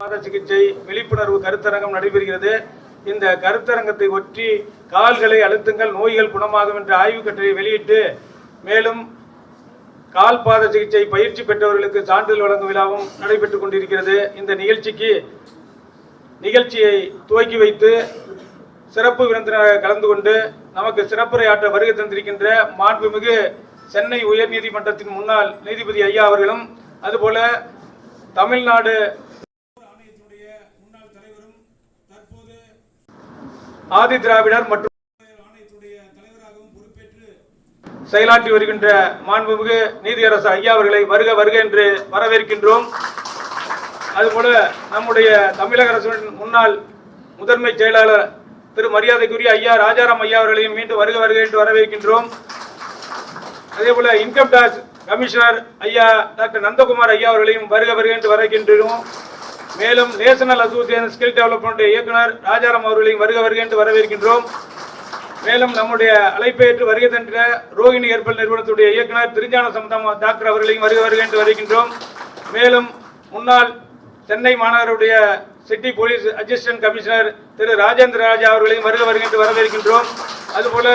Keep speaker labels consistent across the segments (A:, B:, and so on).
A: மாத சிகிச்சை விழிப்புணர்வு கருத்தரங்கம் நடைபெறுகிறது. இந்த கருத்தரங்கத்தை ஒற்றி கால்களை அழுத்துங்கள் நோய்கள் குணமாகும் என்ற ஆய்வுக் கட்டுரை வெளியிட்டு மேலும் கால் பாத சிகிச்சை பயிற்சி பெற்றவர்களுக்கு சான்றிதழ் வழங்கும் விழாவும் நடைபெற்றுக் கொண்டிருக்கிறது. இந்த நிகழ்ச்சிக்கு நிகழ்ச்சியை துவக்கி வைத்து சிறப்பு விருந்தினராக கலந்து கொண்டு நமக்கு சிறப்புரை ஆற்ற வருகை தந்திருக்கின்ற மாண்புமிகு சென்னை உயர்நீதிமன்றத்தின் முன்னாள் நீதிபதி ஐயா அவர்களும் அதுபோல தமிழ்நாடு ஆதி திராவிடர் மற்றும் தலைவராகவும் பொறுப்பேற்று செயலாற்றி வருகின்ற மாண்புமிகு நீதியரசு ஐயா அவர்களை வருக வருக என்று வரவேற்கின்றோம். அதுபோல நம்முடைய தமிழக அரசின் முன்னாள் முதன்மை செயலாளர் திரு மரியாதைக்குரிய ஐயா ராஜாராம் ஐயா அவர்களையும் மீண்டும் வருக வருக என்று வரவேற்கின்றோம். அதே போல இன்கம் டாக்ஸ் கமிஷனர் ஐயா டாக்டர் நந்தகுமார் ஐயா அவர்களையும் வருக வருக என்று வரவேற்கின்றோம். மேலும் நேஷனல் அசோசியேஷன் ஸ்கில் டெவலப்மெண்ட் இயக்குனர் ராஜாராம் அவர்களையும் வருக வருக என்று வரவேற்கின்றோம். மேலும் நம்முடைய அழைப்பை ஏற்று வருகை தந்த ரோஹிணி ஏற்பல் நிறுவனத்துடைய இயக்குனர் திருஞான சம்பந்தம் டாக்டர் அவர்களையும் வருக வருக என்று வருகின்றோம். மேலும் முன்னாள் Chennai மாநகருடைய city police assistant commissioner Thiru Rajendra Raja அவர்களையும் வருக வருக என்று வரவேற்கின்றோம். அதுபோல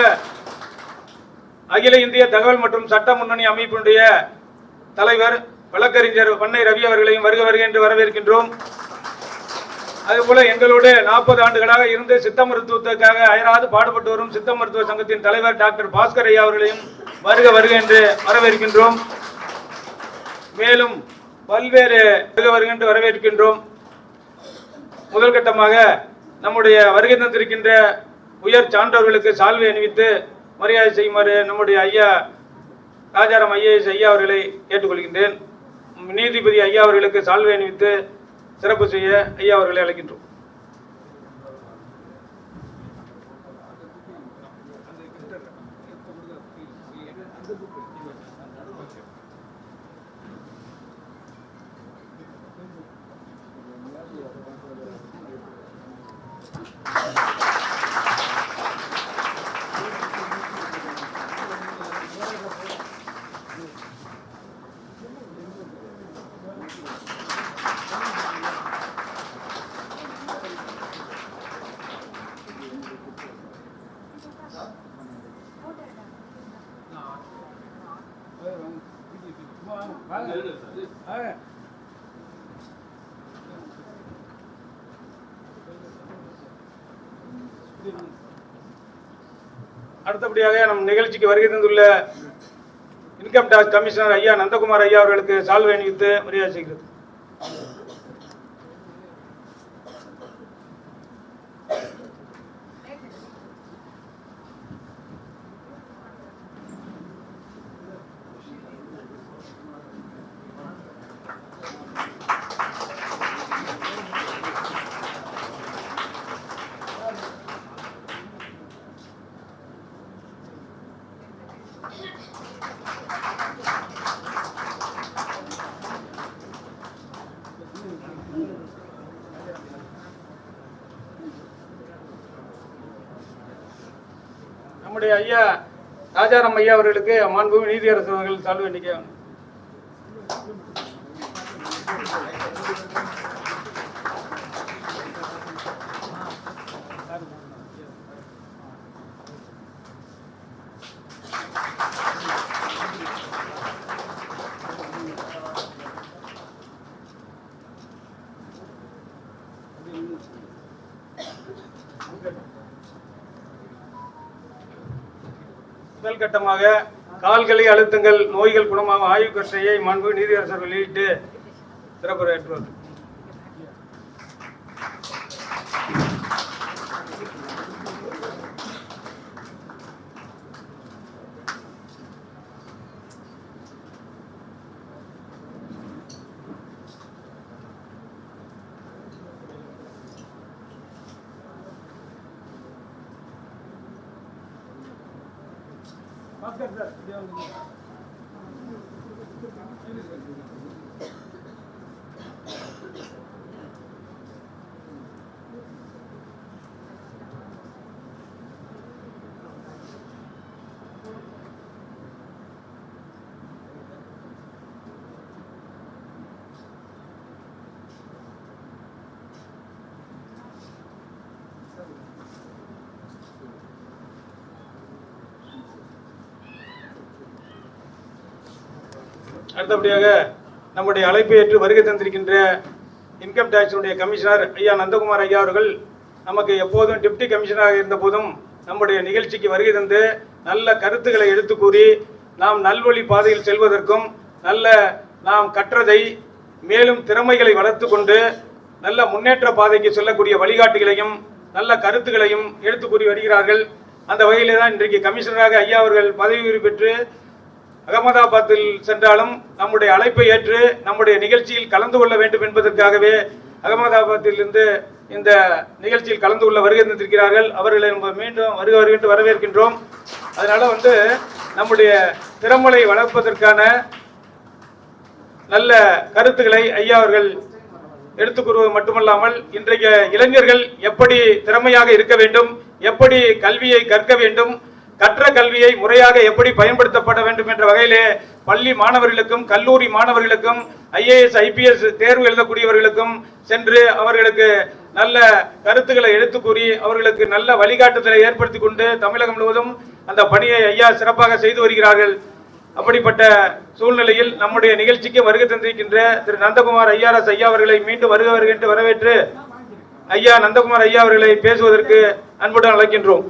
A: அகில இந்திய தகவல் மற்றும் சட்ட முன்னணி அமைப்பினுடைய தலைவர் வழக்கறிஞர் பண்ணை ரவி அவர்களையும் வருக வருக என்று வரவேற்கின்றோம். அதுபோல எங்களுடைய நாற்பது ஆண்டுகளாக இருந்து சித்த மருத்துவத்துக்காக அயராது பாடுபட்டு வரும் சித்த மருத்துவ சங்கத்தின் தலைவர் டாக்டர் பாஸ்கர் ஐயா அவர்களையும் வருக வருக என்று வரவேற்கின்றோம். மேலும் பல்வேறு வருக வருக என்று வரவேற்கின்றோம். முதல் கட்டமாக நம்முடைய வருகை தந்திருக்கின்ற உயர் சான்றோர்களுக்கு சால்வை அணிவித்து மரியாதை செய்யுமாறு நம்முடைய ஐயா ராஜாராம் ஐஏஎஸ் ஐயா அவர்களை கேட்டுக்கொள்கின்றேன். நீதிபதி ஐயா அவர்களுக்கு சால்வை அணிவித்து சிறப்பு செய்ய ஐயா அவர்களை அழைக்கின்றோம். அடுத்தபடியாக நம் நிகழ்ச்சிக்கு வருகை தந்துள்ள இன்கம் டாக்ஸ் கமிஷனர் ஐயா நந்தகுமார் ஐயா அவர்களுக்கு சால்வை அணிவித்து மரியாதை செய்கிறது. நம்முடைய ஐயா ராஜாராம் ஐயா அவர்களுக்கு மாண்புமிகு நீதியரசு அவர்கள் சால்வு எண்ணிக்கை முதல் கட்டமாக கால்களை அழுத்துங்கள் நோய்கள் குணமாக ஆய்வு கட்டுரையை மாண்பு நீதியரசர் வெளியிட்டு சிறப்புரையாற்றுவார் Başka bir şey. அடுத்தபடியாக நம்முடைய அழைப்பை ஏற்று வருகை தந்திருக்கின்ற இன்கம் டேக்ஸினுடைய கமிஷனர் ஐயா நந்தகுமார் ஐயா அவர்கள் நமக்கு எப்போதும் டிப்டி கமிஷனராக இருந்த போதும் நம்முடைய நிகழ்ச்சிக்கு வருகை தந்து நல்ல கருத்துக்களை எடுத்து கூறி நாம் நல்வழி பாதையில் செல்வதற்கும் நல்ல நாம் கற்றதை மேலும் திறமைகளை வளர்த்து கொண்டு நல்ல முன்னேற்ற பாதைக்கு செல்லக்கூடிய வழிகாட்டுகளையும் நல்ல கருத்துக்களையும் எடுத்து கூறி வருகிறார்கள். அந்த வகையிலே தான் இன்றைக்கு கமிஷனராக ஐயா அவர்கள் பதவி பெற்று அகமதாபாத்தில் சென்றாலும் நம்முடைய அழைப்பை ஏற்று நம்முடைய நிகழ்ச்சியில் கலந்து கொள்ள வேண்டும் என்பதற்காகவே அகமதாபாத்திலிருந்து இந்த நிகழ்ச்சியில் கலந்து கொள்ள வருகை தந்திருக்கிறார்கள். அவர்களை நம்ம மீண்டும் வருக வருகின்ற வரவேற்கின்றோம். அதனால வந்து நம்முடைய திறமலை வளர்ப்பதற்கான நல்ல கருத்துக்களை ஐயா அவர்கள் எடுத்துக் கூறுவது மட்டுமல்லாமல் இன்றைய இளைஞர்கள் எப்படி திறமையாக இருக்க வேண்டும் எப்படி கல்வியை கற்க வேண்டும் கற்ற கல்வியை முறையாக எப்படி பயன்படுத்தப்பட வேண்டும் என்ற வகையிலே பள்ளி மாணவர்களுக்கும் கல்லூரி மாணவர்களுக்கும் ஐஏஎஸ் ஐபிஎஸ் தேர்வு எழுதக்கூடியவர்களுக்கும் சென்று அவர்களுக்கு நல்ல கருத்துக்களை எடுத்து கூறி அவர்களுக்கு நல்ல வழிகாட்டுதலை ஏற்படுத்தி கொண்டு தமிழகம் முழுவதும் அந்த பணியை ஐயா சிறப்பாக செய்து வருகிறார்கள். அப்படிப்பட்ட சூழ்நிலையில் நம்முடைய நிகழ்ச்சிக்கு வருகை தந்திருக்கின்ற திரு நந்தகுமார் ஐயாரஸ் ஐயா அவர்களை மீண்டும் வருக வருகின்ற வரவேற்று ஐயா நந்தகுமார் ஐயா அவர்களை பேசுவதற்கு அன்புடன் அழைக்கின்றோம்.